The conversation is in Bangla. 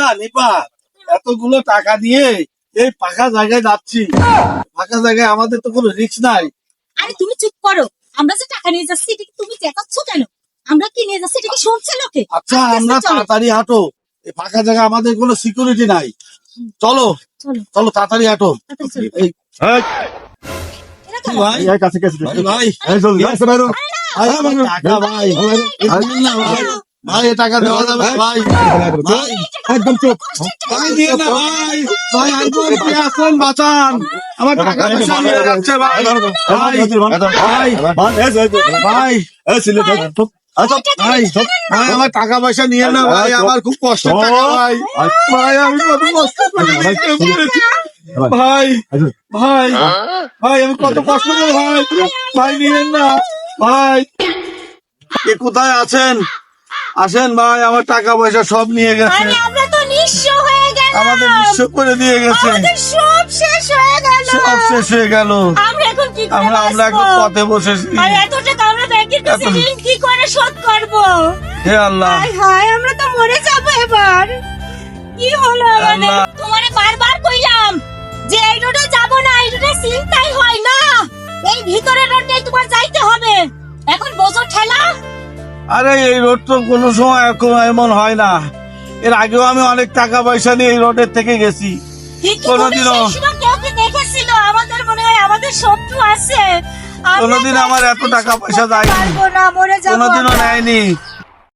আচ্ছা নিপা এতগুলো টাকা দিয়ে এই ফাঁকা জায়গায় যাচ্ছি ফাঁকা জায়গায় আমাদের তো কোনো রিস্ক নাই আরে তুমি চুপ করো আমরা যে টাকা নিয়ে যাচ্ছি এটা কি তুমি চেকাচ্ছ কেন আমরা কি নিয়ে যাচ্ছি এটা কি শুনছে লোকে আচ্ছা আমরা তাড়াতাড়ি হাঁটো এই ফাঁকা জায়গায় আমাদের কোনো সিকিউরিটি নাই চলো চলো চলো তাড়াতাড়ি হাঁটো। এই? ভাই কাছে কাছে ভাই, ভাই ভাই, ভাই এই দিন না ভাই ভাই টাকা দেওয়া যাবে না, ভাই। ভাই একদম চুপ। ভাই দিয়ে না ভাই। ভাই আঙ্কুল কি বাঁচান। আমার টাকা পয়সা নিয়ে যাচ্ছে ভাই। ভাই। ভাই ভাই। আচ্ছা আমার টাকা পয়সা নিয়ে না ভাই আমার খুব কষ্ট টাকা ভাই। ভাই আমি কত কষ্ট। ভাই। ভাই ভাই আমি কত কষ্ট করে ভাই ভাই নিয়েন না। ভাই কে কোথায় আছেন? আসেন ভাই আমার টাকা পয়সা সব নিয়ে গেছে। আরে আমরা তো নিঃস্ব হয়ে গেলাম। আমাদের বিশ্ব করে দিয়ে গেছে। সব শেষ হয়ে গেল। সব শেষ হয়ে গেল। আমরা এখন কি আমরা আমরা এখন পথে বসেছি। আর এত টাকা আমরা ব্যাংকের কাছে কি করে শোধ করব? হে আল্লাহ। হায় হায় আমরা তো মরে যাব এবার। কি হলো তোমারে বারবার কইলাম যে এই রোডে যাব না এই রোডে চিন্তাই হয় না। এই ভিতরের রোডে তোমার যাইতে আরে এই রোড তো কোনো সময় এখন এমন হয় না। এর আগেও আমি অনেক টাকা পয়সা নিয়ে এই রোডের থেকে গেছি। কোনোদিনও- দেখেছিল? আমাদের মনে হয় আমাদের শত্রু আছে। কোনোদিন আমার এত টাকা পয়সা যায়নি। পারব না মরে কোনোদিনও নেয়নি।